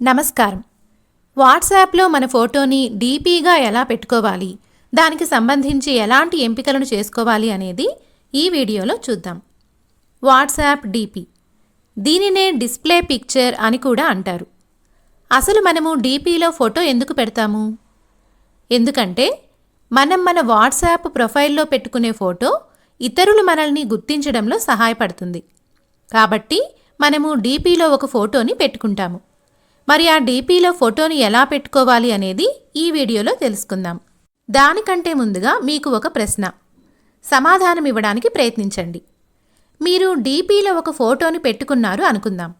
నమస్కారం. వాట్సాప్లో మన ఫోటోని డీపీగా ఎలా పెట్టుకోవాలి దానికి సంబంధించి ఎలాంటి ఎంపికలను చేసుకోవాలి అనేది ఈ వీడియోలో చూద్దాం. WhatsApp DP. దీనినే డిస్ప్లే పిక్చర్ అని కూడా అంటారు. అసలు మనము డీపీలో ఫోటో ఎందుకు పెడతాము? ఎందుకంటే మనం మన వాట్సాప్ ప్రొఫైల్లో పెట్టుకునే ఫోటో ఇతరులు మనల్ని గుర్తించడంలో సహాయపడుతుంది. కాబట్టి మనము డీపీలో ఒక ఫోటోని పెట్టుకుంటాము. మరి ఆ డీపీలో ఫోటోని ఎలా పెట్టుకోవాలి అనేది ఈ వీడియోలో తెలుసుకుందాం. దానికంటే ముందుగా మీకు ఒక ప్రశ్న. సమాధానం ఇవ్వడానికి ప్రయత్నించండి. మీరు డీపీలో ఒక ఫోటోని పెట్టుకున్నారు అనుకుందాం.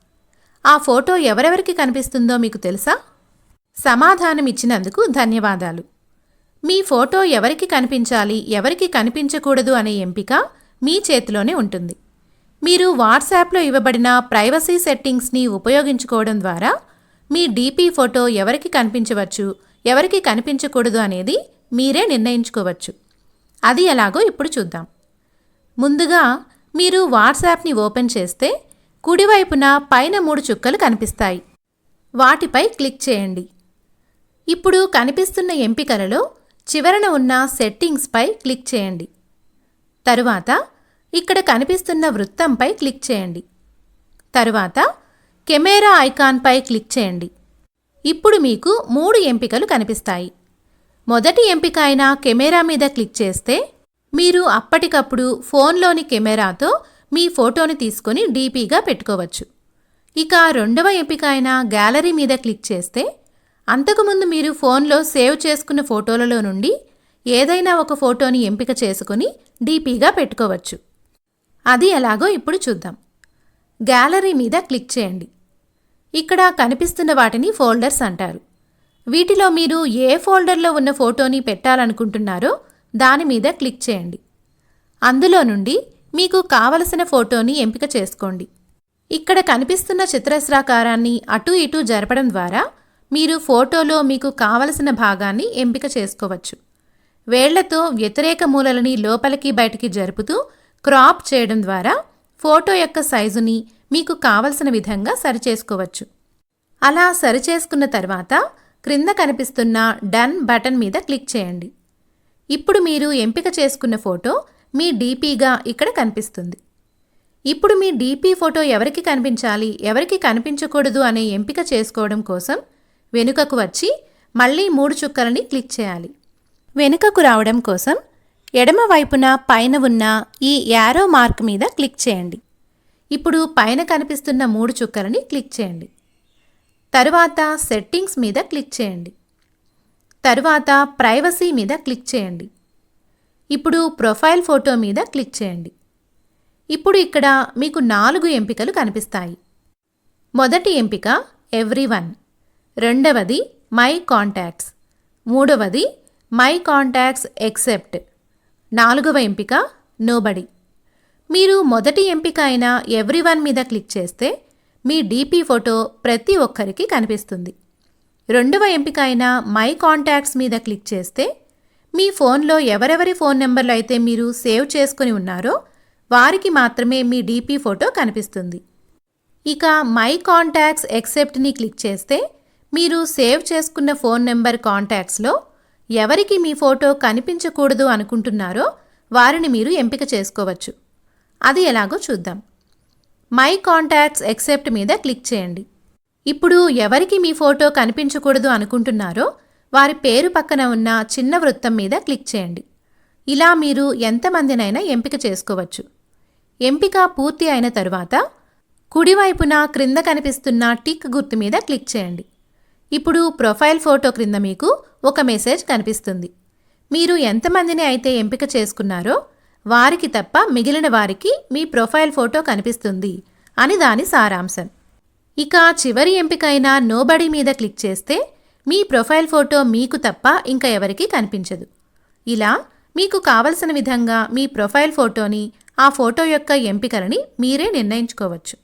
ఆ ఫోటో ఎవరెవరికి కనిపిస్తుందో మీకు తెలుసా? సమాధానం ఇచ్చినందుకు ధన్యవాదాలు. మీ ఫోటో ఎవరికి కనిపించాలి ఎవరికి కనిపించకూడదు అనే ఎంపిక మీ చేతిలోనే ఉంటుంది. మీరు వాట్సాప్లో ఇవ్వబడిన ప్రైవసీ సెట్టింగ్స్ని ఉపయోగించుకోవడం ద్వారా మీ డీపీ ఫోటో ఎవరికి కనిపించవచ్చు ఎవరికి కనిపించకూడదు అనేది మీరే నిర్ణయించుకోవచ్చు. అది ఎలాగో ఇప్పుడు చూద్దాం. ముందుగా మీరు వాట్సాప్ని ఓపెన్ చేస్తే కుడివైపున పైన మూడు చుక్కలు కనిపిస్తాయి. వాటిపై క్లిక్ చేయండి. ఇప్పుడు కనిపిస్తున్న ఎంపికలలో చివరన ఉన్న సెట్టింగ్స్పై క్లిక్ చేయండి. తరువాత ఇక్కడ కనిపిస్తున్న వృత్తంపై క్లిక్ చేయండి. తరువాత కెమెరా ఐకాన్పై క్లిక్ చేయండి. ఇప్పుడు మీకు మూడు ఎంపికలు కనిపిస్తాయి. మొదటి ఎంపిక అయిన కెమెరా మీద క్లిక్ చేస్తే మీరు అప్పటికప్పుడు ఫోన్లోని కెమెరాతో మీ ఫోటోని తీసుకొని డీపీగా పెట్టుకోవచ్చు. ఇక రెండవ ఎంపిక అయిన గ్యాలరీ మీద క్లిక్ చేస్తే అంతకుముందు మీరు ఫోన్లో సేవ్ చేసుకున్న ఫోటోలలో నుండి ఏదైనా ఒక ఫోటోని ఎంపిక చేసుకుని డీపీగా పెట్టుకోవచ్చు. అది ఎలాగో ఇప్పుడు చూద్దాం. గ్యాలరీ మీద క్లిక్ చేయండి. ఇక్కడ కనిపిస్తున్న వాటిని ఫోల్డర్స్ అంటారు. వీటిలో మీరు ఏ ఫోల్డర్లో ఉన్న ఫోటోని పెట్టాలనుకుంటున్నారో దాని మీద క్లిక్ చేయండి. అందులో నుండి మీకు కావలసిన ఫోటోని ఎంపిక చేసుకోండి. ఇక్కడ కనిపిస్తున్న చిత్రస్రాకారాన్ని అటు ఇటు జరపడం ద్వారా మీరు ఫోటోలో మీకు కావలసిన భాగాన్ని ఎంపిక చేసుకోవచ్చు. వేళ్ళతో వ్యతిరేక మూలలని లోపలికి బయటికి జరుపుతూ క్రాప్ చేయడం ద్వారా ఫోటో యొక్క సైజుని మీకు కావలసిన విధంగా సరిచేసుకోవచ్చు. అలా సరిచేసుకున్న తర్వాత క్రింద కనిపిస్తున్న డన్ బటన్ మీద క్లిక్ చేయండి. ఇప్పుడు మీరు ఎంపిక చేసుకున్న ఫోటో మీ డీపీగా ఇక్కడ కనిపిస్తుంది. ఇప్పుడు మీ డీపీ ఫోటో ఎవరికి కనిపించాలి ఎవరికి కనిపించకూడదు అనే ఎంపిక చేసుకోవడం కోసం వెనుకకు వచ్చి మళ్ళీ మూడు చుక్కలని క్లిక్ చేయాలి. వెనుకకు రావడం కోసం ఎడమ వైపున పైన ఉన్న ఈ యారో మార్క్ మీద క్లిక్ చేయండి. ఇప్పుడు పైన కనిపిస్తున్న మూడు చుక్కలని క్లిక్ చేయండి. తరువాత సెట్టింగ్స్ మీద క్లిక్ చేయండి. తరువాత ప్రైవసీ మీద క్లిక్ చేయండి. ఇప్పుడు ప్రొఫైల్ ఫోటో మీద క్లిక్ చేయండి. ఇప్పుడు ఇక్కడ మీకు నాలుగు ఎంపికలు కనిపిస్తాయి. మొదటి ఎంపిక ఎవ్రీ వన్ రెండవది మై కాంటాక్ట్స్. మూడవది మై కాంటాక్ట్స్ ఎక్సెప్ట్. నాలుగవ ఎంపిక నోబడి. మీరు మొదటి ఎంపిక అయిన ఎవ్రీ వన్ మీద క్లిక్ చేస్తే మీ డీపీ ఫోటో ప్రతి ఒక్కరికి కనిపిస్తుంది. రెండవ ఎంపిక అయిన మై కాంటాక్ట్స్ మీద క్లిక్ చేస్తే మీ ఫోన్లో ఎవరెవరి ఫోన్ నెంబర్లు అయితే మీరు సేవ్ చేసుకుని ఉన్నారో వారికి మాత్రమే మీ డీపీ ఫోటో కనిపిస్తుంది. ఇక మై కాంటాక్ట్స్ ఎక్సెప్ట్ని క్లిక్ చేస్తే మీరు సేవ్ చేసుకున్న ఫోన్ నెంబర్ కాంటాక్ట్స్లో ఎవరికి మీ ఫోటో కనిపించకూడదు అనుకుంటున్నారో వారిని మీరు ఎంపిక చేసుకోవచ్చు. అది ఎలాగో చూద్దాం. మై కాంటాక్ట్స్ ఎక్సెప్ట్ మీద క్లిక్ చేయండి. ఇప్పుడు ఎవరికి మీ ఫోటో కనిపించకూడదు అనుకుంటున్నారో వారి పేరు పక్కన ఉన్న చిన్న వృత్తం మీద క్లిక్ చేయండి. ఇలా మీరు ఎంతమందినైనా ఎంపిక చేసుకోవచ్చు. ఎంపిక పూర్తి అయిన తరువాత కుడివైపున క్రింద కనిపిస్తున్న టిక్ గుర్తు మీద క్లిక్ చేయండి. ఇప్పుడు ప్రొఫైల్ ఫోటో క్రింద మీకు ఒక మెసేజ్ కనిపిస్తుంది. మీరు ఎంతమందిని అయితే ఎంపిక చేసుకున్నారో వారికి తప్ప మిగిలిన వారికి మీ ప్రొఫైల్ ఫోటో కనిపిస్తుంది అని దాని సారాంశం. ఇక చివరి ఎంపిక అయిన నోబడి మీద క్లిక్ చేస్తే మీ ప్రొఫైల్ ఫోటో మీకు తప్ప ఇంకా ఎవరికీ కనిపించదు. ఇలా మీకు కావలసిన విధంగా మీ ప్రొఫైల్ ఫోటోని ఆ ఫోటో యొక్క ఎంపికలని మీరే నిర్ణయించుకోవచ్చు.